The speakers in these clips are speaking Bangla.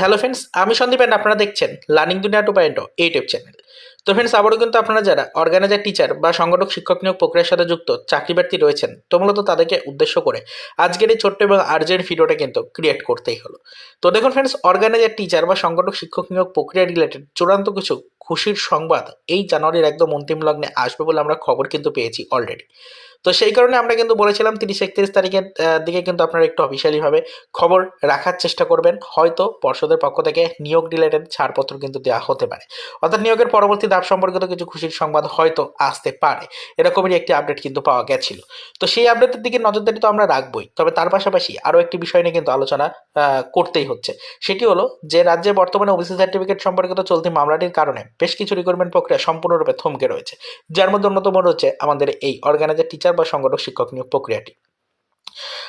হ্যালো ফ্রেন্ডস আমি সন্দীপ and আপনারা দেখছেন Learning Duniya two point YouTube channel তো ফ্রেন্ডস আবারও কিন্তু আপনারা যারা অর্গানাইজার টিচার বা সংগঠক, শিক্ষক নিয়োগ প্রক্রিয়ার সাথে যুক্ত চাকরি প্রার্থী রয়েছেন, তো মূলত তাদেরকে উদ্দেশ্য করে আজকের এই ছোট্ট এবং আর্জেন্ট ভিডিওটা কিন্তু ক্রিয়েট করতেই হলো। তো দেখুন ফ্রেন্ডস অর্গানাইজার টিচার বা সংগঠক, শিক্ষক নিয়োগ প্রক্রিয়া রিলেটেড চূড়ান্ত কিছু খুশির সংবাদ এই জানুয়ারির একদম অন্তিম লগ্নে আসবে বলে আমরা খবর কিন্তু পেয়েছি অলরেডি তো সেই কারণে আমরা কিন্তু বলেছিলাম তিরিশ একত্রিশ তারিখের দিকে কিন্তু আপনারা একটু অফিসিয়ালিভাবে খবর রাখার চেষ্টা করবেন। হয়তো পর্ষদের পক্ষ থেকে নিয়োগ রিলেটেড ছাড়পত্র কিন্তু দেওয়া হতে পারে। অর্থাৎ নিয়োগের পরবর্তী ধাপ সম্পর্কিত কিছু খুশির সংবাদ হয়তো আসতে পারে। এরকমই একটি আপডেট কিন্তু পাওয়া গেছিল। তো সেই আপডেটের দিকে নজরদারি তো আমরা রাখবই। তবে তার পাশাপাশি আরও একটি বিষয় নিয়ে কিন্তু আলোচনা করতেই হচ্ছে। সেটি হলো যে রাজ্যে বর্তমানে ওবিসি সার্টিফিকেট সম্পর্কিত চলতি মামলাটির কারণে বেশ কিছু রিক্রুটমেন্ট প্রক্রিয়া সম্পূর্ণরূপে থমকে রয়েছে। যার মধ্যে অন্যতম রয়েছে আমাদের এই অর্গানাইজার টিচার বা সংগঠক শিক্ষক নিয়োগ প্রক্রিয়াটি।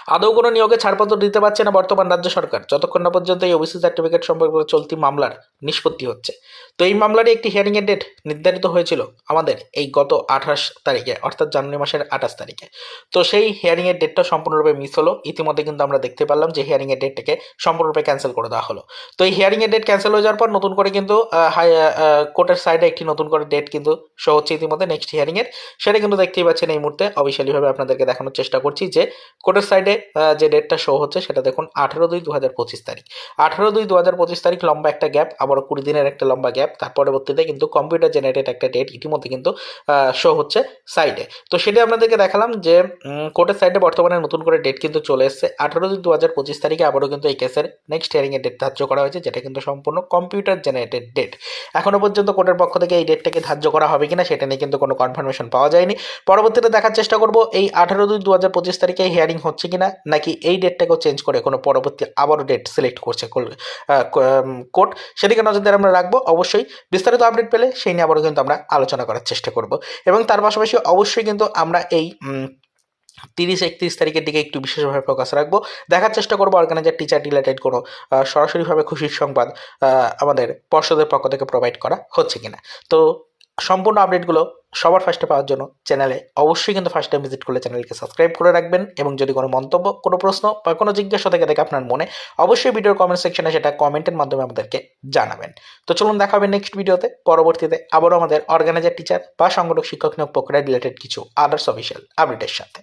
আদৌ কোনো নিয়োগে ছাড়পত্র দিতে পারছে না বর্তমান রাজ্য সরকার। যতক্ষণ না পর্যন্ত এই ওবিসি সার্টিফিকেট সম্পর্কিত চলতি মামলার নিষ্পত্তি হচ্ছে। তো এই মামলারই একটি হিয়ারিংয়ের ডেট নির্ধারিত হয়েছিল আমাদের এই গত আঠাশ তারিখে, অর্থাৎ জানুয়ারি মাসের আঠাশ তারিখে। তো সেই হিয়ারিংয়ের ডেটটা সম্পূর্ণরূপে মিস হলো। ইতিমধ্যে কিন্তু আমরা দেখতে পারলাম যে হিয়ারিংয়ের ডেটটাকে সম্পূর্ণরূপে ক্যান্সেল করে দেওয়া হলো। তো এই হিয়ারিংয়ের ডেট ক্যান্সেল হয়ে যাওয়ার পর নতুন করে কিন্তু হাই কোর্টের সাইডে একটি নতুন করে ডেট কিন্তু শো হচ্ছে ইতিমধ্যে নেক্সট হিয়ারিংয়ের সেটা কিন্তু দেখতেই পাচ্ছেন এই মুহূর্তে। অফিসিয়ালিভাবে আপনাদেরকে দেখানোর চেষ্টা করছি যে কোর্টের সাইডে যে ডেটটা শো হচ্ছে সেটা দেখুন আঠেরো দুই দু হাজার পঁচিশ তারিখ। আঠেরো দুই দু হাজার পঁচিশ তারিখ লম্বা একটা গ্যাপ আবারও কুড়ি দিনের একটা লম্বা গ্যাপ তার পরবর্তীতে কিন্তু কম্পিউটার জেনারেটেড একটা ডেট ইতিমধ্যে কিন্তু শো হচ্ছে সাইডে তো সেটা আপনাদেরকে দেখালাম যে কোর্টের সাইডে বর্তমানে নতুন করে ডেট কিন্তু চলে এসেছে। আঠেরো দুই দু হাজার পঁচিশ তারিখে আবারও কিন্তু এই কেসের নেক্সট হিয়ারিংয়ের ডেট ধার্য করা হয়েছে, যেটা কিন্তু সম্পূর্ণ কম্পিউটার জেনারেটেড ডেট এখনও পর্যন্ত কোর্টের পক্ষ থেকে এই ডেটটাকে ধার্য করা হবে কিনা সেটা নিয়ে কিন্তু কোনো কনফার্মেশন পাওয়া যায়নি। পরবর্তীতে দেখার চেষ্টা করব, এই আঠারো দুই দু হাজার পঁচিশ তারিখে হিয়ারিং হচ্ছে কিনা নাকি এই ডেটটাকেও চেঞ্জ করে কোনো পরবর্তী আবারও ডেট সিলেক্ট করছে কোর্ট? সেদিকে নজরদারি আমরা রাখব অবশ্যই। বিস্তারিত আপডেট পেলে সেই নিয়ে আবারও কিন্তু আমরা আলোচনা করার চেষ্টা করব। এবং তার পাশাপাশি অবশ্যই কিন্তু আমরা এই তিরিশ একত্রিশ তারিখের দিকে একটু বিশেষভাবে ফোকাস রাখব। দেখার চেষ্টা করব অর্গানাইজার টিচার রিলেটেড কোনো সরাসরিভাবে খুশির সংবাদ আমাদের পর্ষদের পক্ষ থেকে প্রোভাইড করা হচ্ছে কিনা। তো সম্পূর্ণ আপডেটগুলো সবার ফার্স্টে পাওয়ার জন্য চ্যানেলে অবশ্যই কিন্তু ফার্স্ট টাইম ভিজিট করলে চ্যানেলকে সাবস্ক্রাইব করে রাখবেন এবং যদি কোনো মন্তব্য, কোনো প্রশ্ন বা কোনো জিজ্ঞাসা থেকে থাকে আপনার মনে, অবশ্যই ভিডিওর কমেন্ট সেকশনে সেটা কমেন্টের মাধ্যমে আমাদেরকে জানাবেন। তো চলুন দেখা হবে নেক্সট ভিডিওতে পরবর্তীতে আবারও আমাদের অর্গানাইজার টিচার বা সংগঠক, শিক্ষক নিয়োগ প্রক্রিয়া রিলেটেড কিছু আদার্স অফিসিয়াল আপডেটের সাথে।